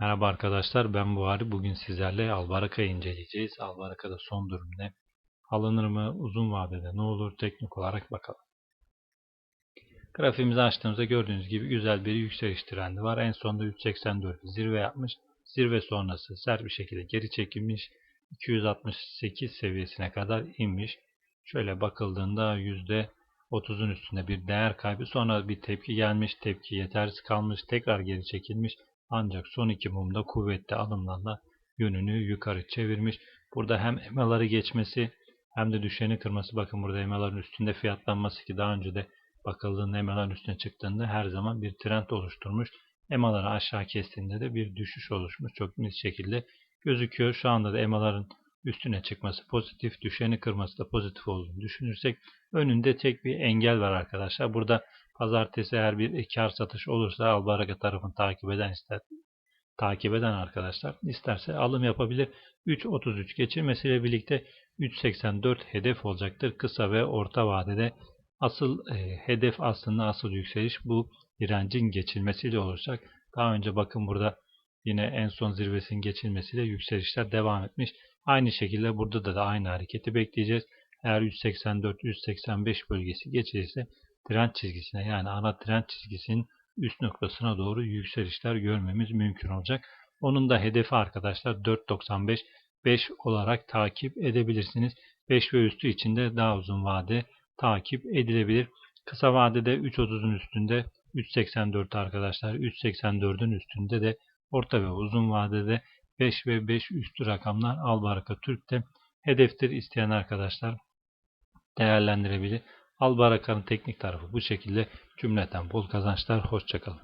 Merhaba arkadaşlar ben Buhari. Bugün sizlerle Albaraka'yı inceleyeceğiz. Albaraka'da son durum ne? Alınır mı? Uzun vadede ne olur? Teknik olarak bakalım. Grafiğimizi açtığımızda gördüğünüz gibi güzel bir yükseliş trendi var. En sonunda 384 zirve yapmış. Zirve sonrası sert bir şekilde geri çekilmiş. 268 seviyesine kadar inmiş. Şöyle bakıldığında %30'un üstünde bir değer kaybı. Sonra bir tepki gelmiş. Tepki yetersiz kalmış. Tekrar geri çekilmiş. Ancak son iki mumda kuvvetli adımlarla yönünü yukarı çevirmiş. Burada hem emaları geçmesi hem de düşeni kırması. Bakın burada emaların üstünde fiyatlanması ki daha önce de bakıldığında emaların üstüne çıktığında her zaman bir trend oluşturmuş. Emaları aşağı kestiğinde de bir düşüş oluşmuş. Çok net şekilde gözüküyor. Şu anda da emaların üstüne çıkması pozitif, düşeni kırması da pozitif olduğunu düşünürsek önünde tek bir engel var arkadaşlar. Burada Pazartesi eğer bir kar satış olursa Albaraka tarafını takip eden ister takip eden arkadaşlar isterse alım yapabilir. 3.33 geçirmesiyle birlikte 3.84 hedef olacaktır. Kısa ve orta vadede asıl e, hedef aslında asıl yükseliş bu direncin geçilmesiyle olacak. Daha önce bakın burada yine en son zirvesinin geçilmesiyle yükselişler devam etmiş. Aynı şekilde burada da, da aynı hareketi bekleyeceğiz. Eğer 184-185 bölgesi geçilirse trend çizgisine yani ana trend çizgisinin üst noktasına doğru yükselişler görmemiz mümkün olacak. Onun da hedefi arkadaşlar 4.95 5 olarak takip edebilirsiniz. 5 ve üstü için de daha uzun vade takip edilebilir. Kısa vadede 3.30'un üstünde 3.84 arkadaşlar. 3.84'ün üstünde de orta ve uzun vadede 5 ve 5 üstü rakamlar Albaraka Türk'te hedeftir isteyen arkadaşlar değerlendirebilir. Albaraka'nın teknik tarafı bu şekilde cümleten bol kazançlar. Hoşçakalın.